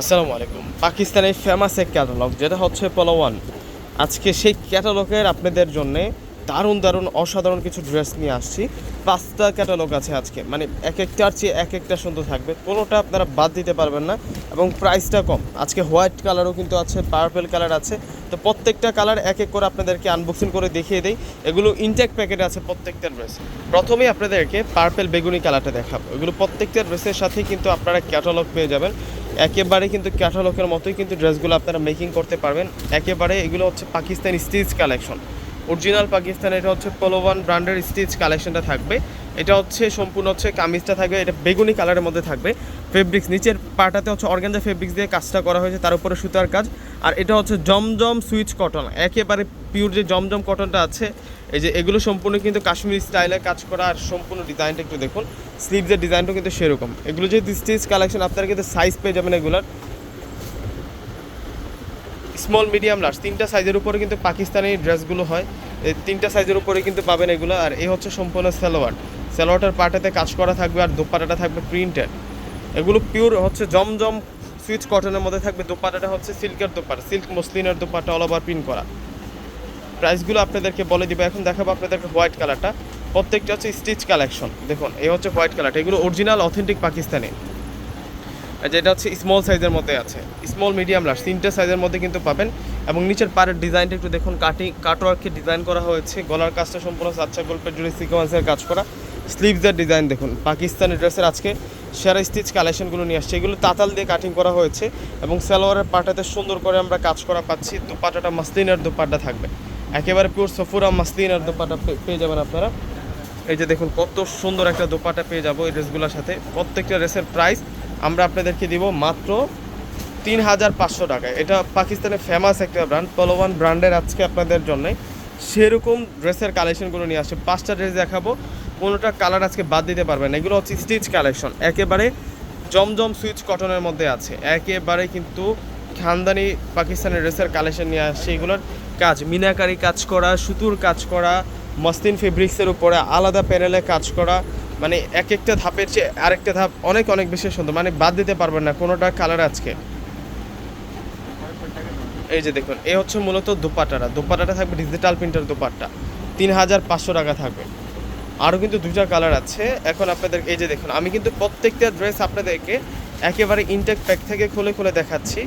আসসালামু আলাইকুম। পাকিস্তানের ফেমাস এক ক্যাটালগ যেটা হচ্ছে পলোয়ান আজকে সেই ক্যাটালগের আপনাদের জন্য দারুণ দারুণ, অসাধারণ কিছু ড্রেস নিয়ে আসছি। পাঁচটা ক্যাটালগ আছে আজকে। মানে এক একটার চেয়ে এক একটা সুন্দর থাকবে। কোনোটা আপনারা বাদ দিতে পারবেন না এবং প্রাইসটা কম। আজকে হোয়াইট কালারও কিন্তু আছে পার্পেল কালার আছে। তো প্রত্যেকটা কালার এক এক করে আপনাদেরকে আনবক্সিং করে দেখিয়ে দেই। এগুলো ইনটেক প্যাকেটে আছে প্রত্যেকটা ড্রেস প্রথমেই আপনাদেরকে পার্পেল বেগুনি কালারটা দেখাবো। এগুলো প্রত্যেকটা ড্রেসের সাথেই কিন্তু আপনারা ক্যাটালগ পেয়ে যাবেন। একেবারে কিন্তু ক্যাটালগের মতোই কিন্তু ড্রেসগুলো আপনারা মেকিং করতে পারবেন। একেবারে এগুলো হচ্ছে Pakistani stitch collection original Pakistan, এটা হচ্ছে পোলোভান ব্র্যান্ডের স্টিচ কালেকশনটা থাকবে। এটা হচ্ছে সম্পূর্ণ হচ্ছে কামিজটা থাকবে, এটা বেগুনি কালারের মধ্যে থাকবে। ফেব্রিক্স নিচের পাটাতে হচ্ছে অর্গানজা ফেব্রিক্স দিয়ে কাজটা করা হয়েছে, তার উপরে সুতার কাজ। আর এটা হচ্ছে জমজম সুইচ কটন একেবারে পিওর যে জমজম কটনটা আছে, এই যে এগুলো সম্পূর্ণ কিন্তু কাশ্মীরি স্টাইলে কাজ করা আর সম্পূর্ণ ডিজাইনটা একটু দেখুন। স্লিভসের ডিজাইনটা কিন্তু সেরকম। এগুলো যেহেতু স্টিচ কালেকশন আপনারা কিন্তু সাইজ পেয়ে যাবেন এগুলার। স্মল মিডিয়াম লার্জ তিনটা সাইজের উপরে কিন্তু পাকিস্তানি ড্রেসগুলো হয়। এই তিনটা সাইজের উপরে কিন্তু পাবেন এগুলো। আর এই হচ্ছে সম্পূর্ণ সালোয়ার। সালোয়ারটার পাটাতে কাজ করা থাকবে আর দোপাটাটা থাকবে প্রিন্টেড এগুলো পিওর হচ্ছে জমজম সুইচ কটনের মধ্যে থাকবে। দোপাটাটা হচ্ছে সিল্কের দোপাটা সিল্ক মসলিনের দোপাটা অল ওভার প্রিন্ট করা। প্রাইসগুলো আপনাদেরকে বলে দিব। এখন দেখাবো আপনাদেরকে হোয়াইট কালারটা। প্রত্যেকটা হচ্ছে স্টিচ কালেকশন। দেখুন, এই হচ্ছে হোয়াইট কালারটা। এগুলো অরিজিনাল, অথেন্টিক পাকিস্তানি। যেটা হচ্ছে স্মল সাইজের মধ্যে আছে। স্মল মিডিয়াম লার্জ তিনটে সাইজের মধ্যে কিন্তু পাবেন। এবং নিচের পাড়ের ডিজাইনটা একটু দেখুন। কাটিং কাটওয়ার্কে ডিজাইন করা হয়েছে। গলার কাজটা সম্পূর্ণ সাচ্চা গল্পের জুড়ে সিকোয়েন্সের কাজ করা। স্লিভসের ডিজাইন দেখুন। পাকিস্তানি ড্রেসের আজকে সেরা স্টিচ কালেকশনগুলো নিয়ে আসছে। এগুলো তাতাল দিয়ে কাটিং করা হয়েছে। এবং সালোয়ারের পাটাতে সুন্দর করে আমরা কাজ করা পাচ্ছি। দোপাটাটা মাসলিনের দোপাট্টা থাকবে। একেবারে পিওর সফুরা মাসলিনের দোপাট্টা পে- পেয়ে যাবেন আপনারা। এই যে দেখুন, কত সুন্দর একটা দোপাটা পেয়ে যাব এই ড্রেসগুলোর সাথে। প্রত্যেকটা ড্রেসের প্রাইস আমরা আপনাদেরকে দিব মাত্র তিন হাজার পাঁচশো টাকায়। এটা পাকিস্তানের ফেমাস একটা ব্র্যান্ড পলোয়ান ব্র্যান্ডের আজকে আপনাদের জন্যে। সেরকম ড্রেসের কালেকশনগুলো নিয়ে আসছে। পাঁচটা ড্রেস দেখাবো, কোনোটা কালার আজকে বাদ দিতে পারবেন না। এগুলো হচ্ছে স্টিচ কালেকশন একেবারে জমজম সুইচ কটনের মধ্যে আছে। একেবারে কিন্তু খানদানি পাকিস্তানের ড্রেসের কালেকশন নিয়ে আসছে এগুলোর। কাজ, মিনাকারি কাজ করা, সুতুর কাজ করা মসলিন ফেব্রিক্সের উপরে আলাদা প্যানেলে কাজ করা মানে এক একটা ধাপের চেয়ে আরেকটা ধাপ অনেক অনেক বেশি সুন্দর। মানে বাদ দিতে পারবেন না, কোনোটা কালার আজকে। এই যে দেখুন এই হচ্ছে মূলত দোপাট্টাটা দোপাট্টাটা থাকবে ডিজিটাল প্রিন্টার দোপাট্টা। তিন হাজার পাঁচশো টাকা থাকবে। আরও কিন্তু দুইটা কালার আছে। এখন আপনাদের, এই যে দেখুন, আমি কিন্তু প্রত্যেকটা ড্রেস আপনাদেরকে একেবারে ইনটেক প্যাক থেকে খুলে খুলে দেখাচ্ছি।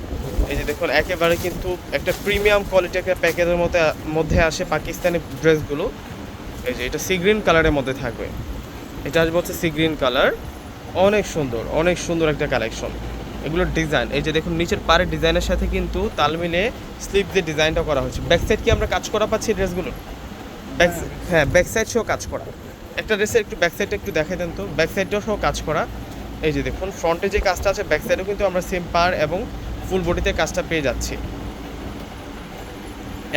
এই যে দেখুন একেবারে কিন্তু একটা প্রিমিয়াম কোয়ালিটি একটা প্যাকেজের মধ্যে মধ্যে আসে পাকিস্তানি ড্রেসগুলো এই যে এটা সি গ্রিন কালারের মধ্যে থাকবে। এটা আসবে হচ্ছে সি গ্রিন কালার অনেক সুন্দর অনেক সুন্দর একটা কালেকশন এগুলোর ডিজাইন এই যে দেখুন নিচের পাড়ের ডিজাইনের সাথে কিন্তু তাল মিলে স্লিপ দিয়ে ডিজাইনটা করা হয়েছে। ব্যাক সাইড কি আমরা কাজ করা পাচ্ছি ড্রেসগুলো ব্যাক হ্যাঁ। ব্যাক সাইড সহ কাজ করা। একটা ড্রেসের একটু ব্যাক সাইডটা একটু দেখাই দেন তো। ব্যাক সাইডটাও সহ কাজ করা। এই যে দেখুন, ফ্রন্টে যে কাজটা আছে ব্যাক সাইডেও কিন্তু আমরা সেম পার এবং ফুল বডিতে কাজটা পেয়ে যাচ্ছি।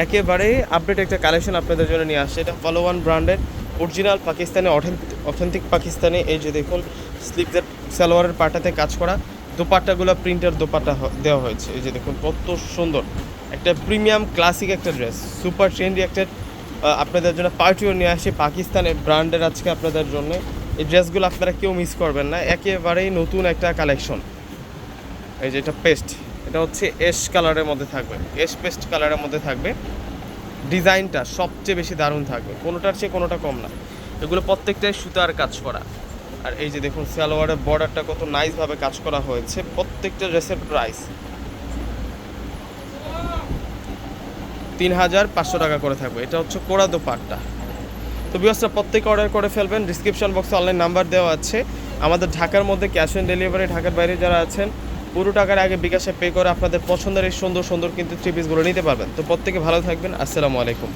একেবারে আপডেট একটা কালেকশন আপনাদের জন্য নিয়ে আসছে। এটা ফলো ওয়ান ব্র্যান্ডের অরিজিনাল পাকিস্তানি অথেন্টিক পাকিস্তানে। এই যে দেখুন স্লিপদের সালোয়ারের পাটাতে কাজ করা। দোপাট্টাগুলো প্রিন্টার দোপাট্টা দেওয়া হয়েছে। এই যে দেখুন, কত সুন্দর। একটা প্রিমিয়াম ক্লাসিক একটা ড্রেস সুপার ট্রেন্ডি একটা আপনাদের জন্য পার্টিও নিয়ে আসে পাকিস্তানের ব্র্যান্ডের আজকে আপনাদের জন্য। এই ড্রেসগুলো আপনারা কেউ মিস করবেন না। একেবারেই নতুন একটা কালেকশন এই যে এটা পেস্ট এটা হচ্ছে এশ কালারের মধ্যে থাকবে। এশ পেস্ট কালারের মধ্যে থাকবে। ডিজাইনটা সবচেয়ে বেশি দারুণ থাকবে। কোনোটার চেয়ে কোনোটা কম না। এগুলো প্রত্যেকটাই সুতার কাজ করা। আর এই যে দেখুন, সালোয়ারের বর্ডারটা কত নাইসভাবে কাজ করা হয়েছে। প্রত্যেকটা ড্রেসের প্রাইস তিন হাজার পাঁচশো টাকা করে থাকবে। এটা হচ্ছে কোড়া দোপাট্টা। তো বিয়সটা প্রত্যেকে অর্ডার করে ফেলবেন। ডিসক্রিপশন বক্সে অনলাইন নাম্বার দেওয়া আছে। আমাদের ঢাকার মধ্যে ক্যাশ অন ডেলিভারি ঢাকার বাইরে যারা আছেন, পুরো টাকার আগে বিকাশে পে করে আপনাদের পছন্দের এই সুন্দর সুন্দর কিন্তু থ্রি পিসগুলো নিতে পারবেন। তো প্রত্যেকে ভালো থাকবেন। আসসালামু আলাইকুম।